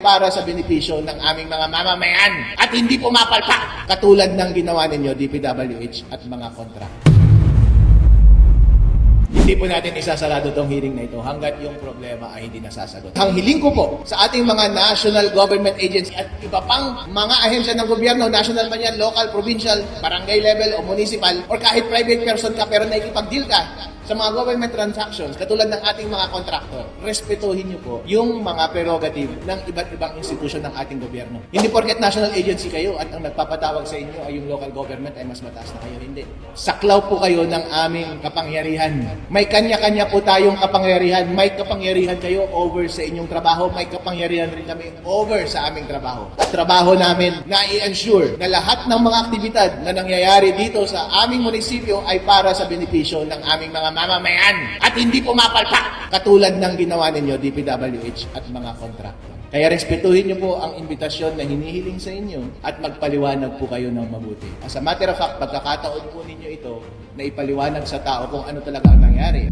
para sa benepisyo ng aming mga mamamayan at hindi pumapalpak katulad ng ginawa ninyo DPWH at mga kontra. Hindi po natin isasarado tong hearing na ito hanggat yung problema ay hindi nasasagot. Ang hiling ko po sa ating mga national government agency at iba pang mga ahensya ng gobyerno, national man yan, local, provincial, barangay level o municipal, or kahit private person ka pero nakikipag-deal ka sa mga government transactions, katulad ng ating mga contractor, respetuhin niyo po yung mga prerogative ng iba't ibang institusyon ng ating gobyerno. Hindi porket national agency kayo at ang nagpapatawag sa inyo ay yung local government ay mas mataas na kayo. Hindi. Saklaw po kayo ng aming kapangyarihan. May kanya-kanya po tayong kapangyarihan. May kapangyarihan kayo over sa inyong trabaho. May kapangyarihan rin kami over sa aming trabaho. At trabaho namin na i-ensure na lahat ng mga aktibidad na nangyayari dito sa aming munisipyo ay para sa benepisyo ng aming mga mamamayan at hindi pumapalpak katulad ng ginawa ninyo DPWH at mga kontraktor. Kaya respetuhin niyo po ang imbitasyon na hinihiling sa inyo at magpaliwanag po kayo ng mabuti. As a matter of fact, pagkakataon po ninyo ito na ipaliwanag sa tao kung ano talaga ang nangyari.